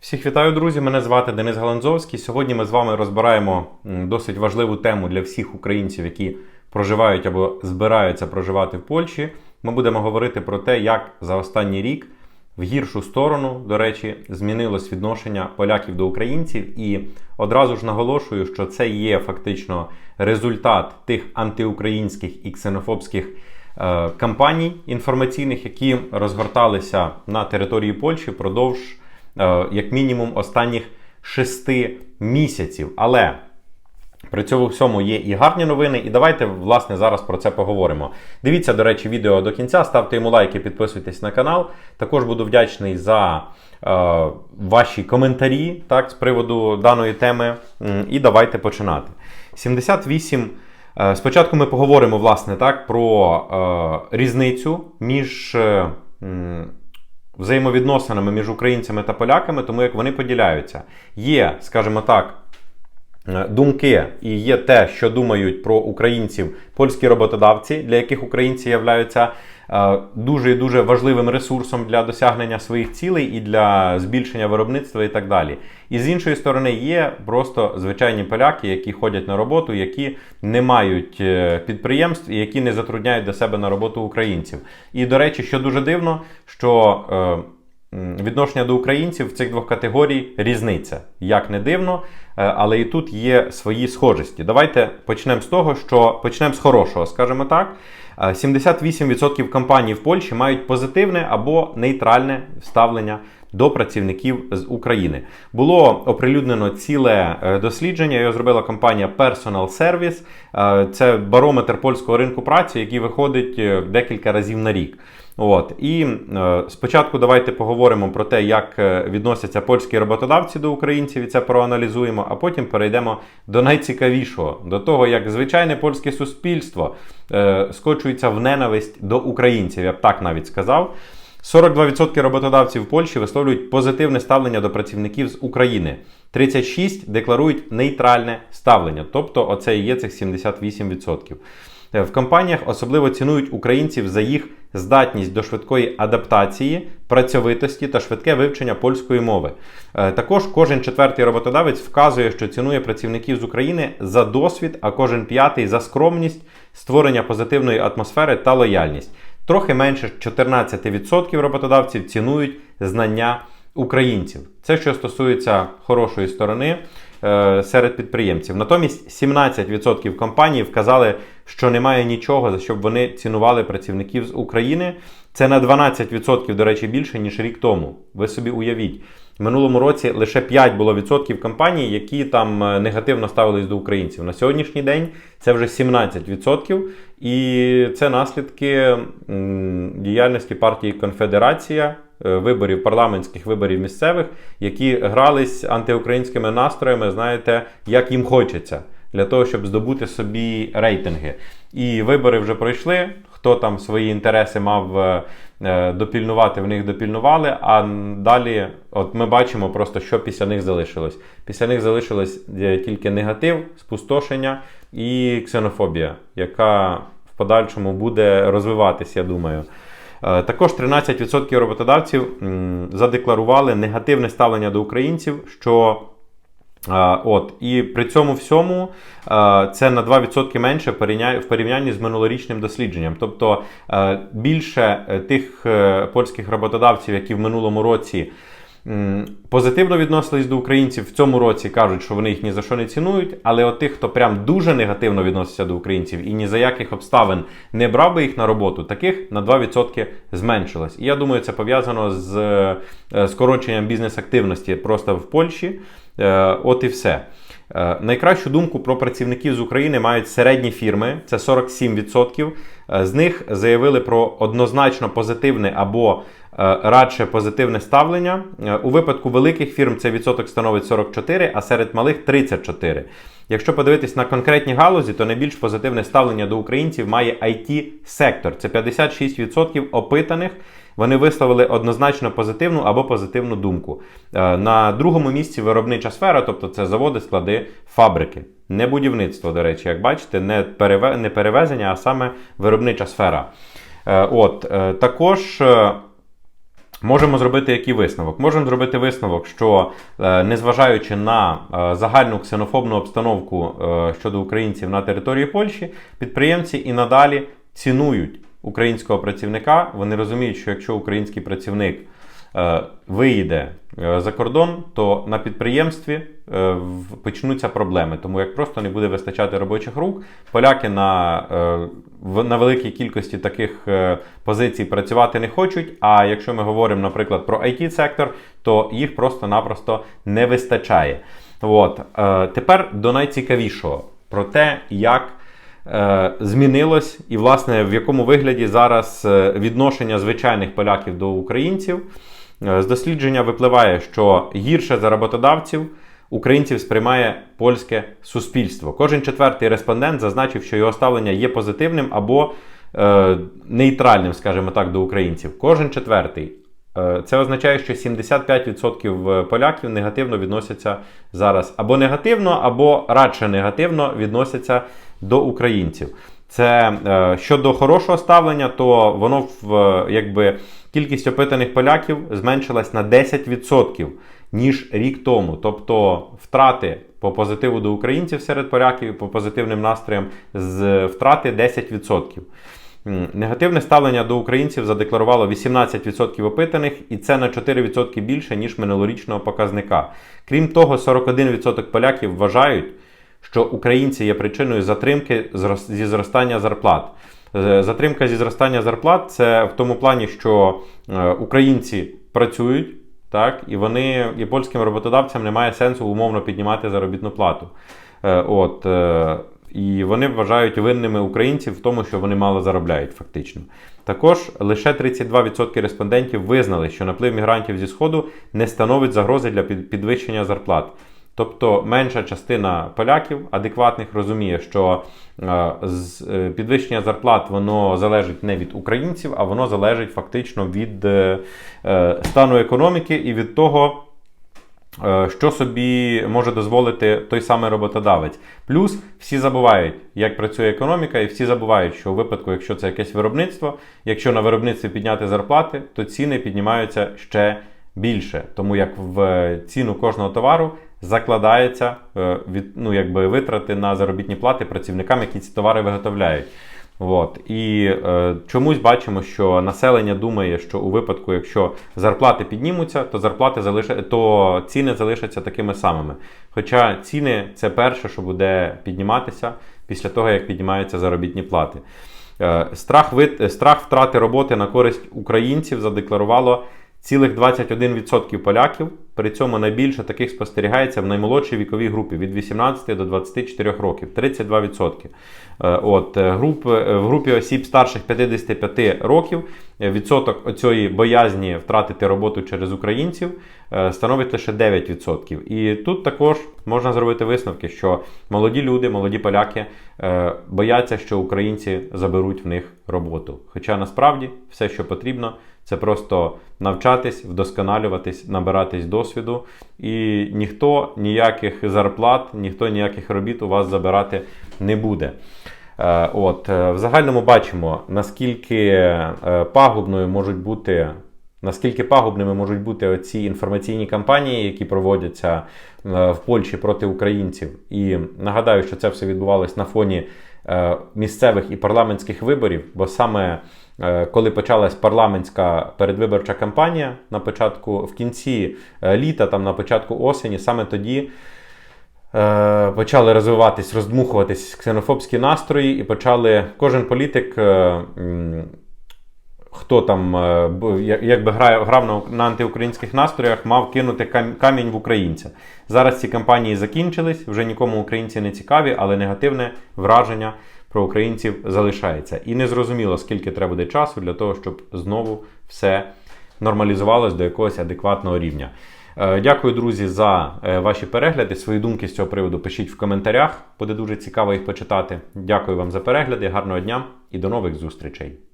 Всіх вітаю, друзі! Мене звати Денис Галанзовський. Сьогодні ми з вами розбираємо досить важливу тему для всіх українців, які проживають або збираються проживати в Польщі. Ми будемо говорити про те, як за останній рік в гіршу сторону, до речі, змінилось відношення поляків до українців. І одразу ж наголошую, що це є фактично результат тих антиукраїнських і ксенофобських е, кампаній інформаційних, які розгорталися на території Польщі впродовж як мінімум останніх шести місяців. Але при цьому всьому є і гарні новини, і давайте власне зараз про це поговоримо. Дивіться, до речі, відео до кінця, ставте йому лайки, підписуйтесь на канал. Також буду вдячний за е, ваші коментарі так, з приводу даної теми. І давайте починати. 78. е, Спочатку ми поговоримо власне так про е, різницю між е, взаємовідносинами між українцями та поляками, тому як вони поділяються. Є, скажімо так, думки і є те, що думають про українців польські роботодавці, для яких українці являються е, дуже і дуже важливим ресурсом для досягнення своїх цілей і для збільшення виробництва і так далі. І з іншої сторони, є просто звичайні поляки, які ходять на роботу, які не мають е, підприємств і які не затрудняють до себе на роботу українців. І до речі, що дуже дивно, що е, відношення до українців в цих двох категорій різниця. Як не дивно, е, але і тут є свої схожості. Давайте почнемо з того, що почнемо з хорошого, скажімо так. Е, 78% компаній в Польщі мають позитивне або нейтральне ставлення до працівників з України. Було оприлюднено ціле е, дослідження. Його зробила компанія Personal Service. Е, Це барометр польського ринку праці, який виходить е, декілька разів на рік. От і е, спочатку давайте поговоримо про те, як відносяться польські роботодавці до українців, і це проаналізуємо. А потім перейдемо до найцікавішого, до того, як звичайне польське суспільство е, скочується в ненависть до українців. Я б так навіть сказав. 42% роботодавців в Польщі висловлюють позитивне ставлення до працівників з України. 36 декларують нейтральне ставлення, тобто оце і є цих 78%. Е, В компаніях особливо цінують українців за їх здатність до швидкої адаптації, працьовитості та швидке вивчення польської мови. Е, Також кожен четвертий роботодавець вказує, що цінує працівників з України за досвід, а кожен п'ятий за скромність, створення позитивної атмосфери та лояльність. Трохи менше 14% роботодавців цінують знання українців. Це що стосується хорошої сторони серед підприємців. Натомість 17% компаній вказали, що немає нічого, за що б вони цінували працівників з України. Це на 12%, до речі, більше, ніж рік тому. Ви собі уявіть. В минулому році лише 5 було відсотків компаній, які там е, негативно ставились до українців. На сьогоднішній день це вже 17%. І це наслідки діяльності партії Конфедерація, е, виборів парламентських виборів місцевих, які грались антиукраїнськими настроями, знаєте, як їм хочеться, для того, щоб здобути собі рейтинги. І вибори вже пройшли. Хто там свої інтереси мав е, е, допільнувати, в них допільнували. А далі, от ми бачимо просто, що після них залишилось. Після них залишилось е, тільки негатив, спустошення і ксенофобія, яка в подальшому буде розвиватися, я думаю. Е, Також 13% роботодавців задекларували негативне ставлення до українців, що От, і при цьому всьому це на 2% менше в порівнянні, з минулорічним дослідженням. Тобто більше е, тих е, польських роботодавців, які в минулому році позитивно відносились до українців, в цьому році кажуть, що вони їх ні за що не цінують. Але от тих, хто прям дуже негативно відноситься до українців і ні за яких обставин не брав би їх на роботу, таких на 2% зменшилось. І я думаю, це пов'язано з е, скороченням бізнес-активності просто в Польщі. Е, От і все. Е, Найкращу думку про працівників з України мають середні фірми, це 47%. Е, З них заявили про однозначно позитивне або радше позитивне ставлення. Е, У випадку великих фірм цей відсоток становить 44, а серед малих 34. Якщо подивитись на конкретні галузі, то найбільш позитивне ставлення до українців має IT-сектор. Це 56% опитаних. Вони висловили однозначно позитивну або позитивну думку. Е, На другому місці виробнича сфера, тобто це заводи, склади, фабрики. Не будівництво, до речі, як бачите, не переве- не перевезення, а саме виробнича сфера. Е, От, е, також. Можемо зробити який висновок? Можемо зробити висновок, що е, незважаючи на е, загальну ксенофобну обстановку е, щодо українців на території Польщі, підприємці і надалі цінують українського працівника. Вони розуміють, що якщо український працівник виїде е, за кордон, то на підприємстві е, почнуться проблеми, тому як просто не буде вистачати робочих рук. Поляки на, е, на великій кількості таких е, позицій працювати не хочуть. А якщо ми говоримо, наприклад, про it сектор то їх просто-напросто не вистачає. От. Е, Тепер до найцікавішого про те, як е, змінилось і, власне, в якому вигляді зараз е, відношення звичайних поляків до українців. Е, З дослідження випливає, що гірше за роботодавців українців сприймає польське суспільство. Кожен четвертий респондент зазначив, що його ставлення є позитивним або е, нейтральним, скажімо так, до українців. Кожен четвертий. Е, Це означає, що 75% поляків негативно відносяться зараз або негативно, або радше негативно відносяться до українців. Це е, щодо хорошого ставлення, то воно в е, якби кількість опитаних поляків зменшилась на 10% ніж рік тому. Тобто втрати по позитиву до українців серед поляків по позитивним настроям з втрати 10%. Негативне ставлення до українців задекларувало 18% опитаних, і це на 4% більше, ніж минулорічного показника. Крім того, 41% поляків вважають, що українці є причиною затримки зі зростання зарплат. Е, Затримка зі зростання зарплат це в тому плані, що е, українці працюють, так, і вони і польським роботодавцям немає сенсу умовно піднімати заробітну плату. Е, От, і вони вважають винними українців в тому, що вони мало заробляють фактично. Також лише 32% респондентів визнали, що наплив мігрантів зі Сходу не становить загрози для підвищення зарплат. Тобто менша частина поляків адекватних розуміє, що е, е, підвищення зарплат воно залежить не від українців, а воно залежить фактично від е, стану економіки і від того, що собі може дозволити той самий роботодавець. Плюс всі забувають, як працює економіка, і всі забувають, що у випадку, якщо це якесь виробництво, якщо на виробництві підняти зарплати, то ціни піднімаються ще більше. Тому як в ціну кожного товару закладається е, від, ну, якби витрати на заробітні плати працівникам, які ці товари виготовляють. От. І е, чомусь бачимо, що населення думає, що у випадку, якщо зарплати піднімуться, то зарплати залиша... то ціни залишаться такими самими. Хоча ціни це перше, що буде підніматися після того, як піднімаються заробітні плати. Е, страх, вит... страх втрати роботи на користь українців задекларувало цілих 21% поляків. При цьому найбільше таких спостерігається в наймолодшій віковій групі від 18 до 24 років 32%. Е, От, е, груп, е, в групі осіб старших 55 років відсоток оцієї боязні втратити роботу через українців становить лише 9%. І тут також можна зробити висновки, що молоді люди, молоді поляки бояться, що українці заберуть в них роботу. Хоча насправді все, що потрібно, це просто навчатись, вдосконалюватись, набиратись досвіду, і ніхто ніяких зарплат, ніхто ніяких робіт у вас забирати не буде. Е, От, е, в загальному бачимо, наскільки е, пагубною можуть бути. Наскільки пагубними можуть бути оці інформаційні кампанії, які проводяться в Польщі проти українців? І нагадаю, що це все відбувалось на фоні місцевих і парламентських виборів, бо саме коли почалась парламентська передвиборча кампанія на початку в кінці е, літа, там на початку осені, саме тоді е, почали розвиватись, роздмухуватись ксенофобські настрої, і почали кожен політик. е, Хто там е, якби грає, грав на, на антиукраїнських настроях, мав кинути камінь в українця. Зараз ці кампанії закінчились, вже нікому українці не цікаві, але негативне враження про українців залишається. І незрозуміло, скільки треба буде часу для того, щоб знову все нормалізувалось до якогось адекватного рівня. Е, Дякую, друзі, за е, ваші перегляди. Свої думки з цього приводу пишіть в коментарях. Буде дуже цікаво їх почитати. Дякую вам за перегляди, гарного дня і до нових зустрічей.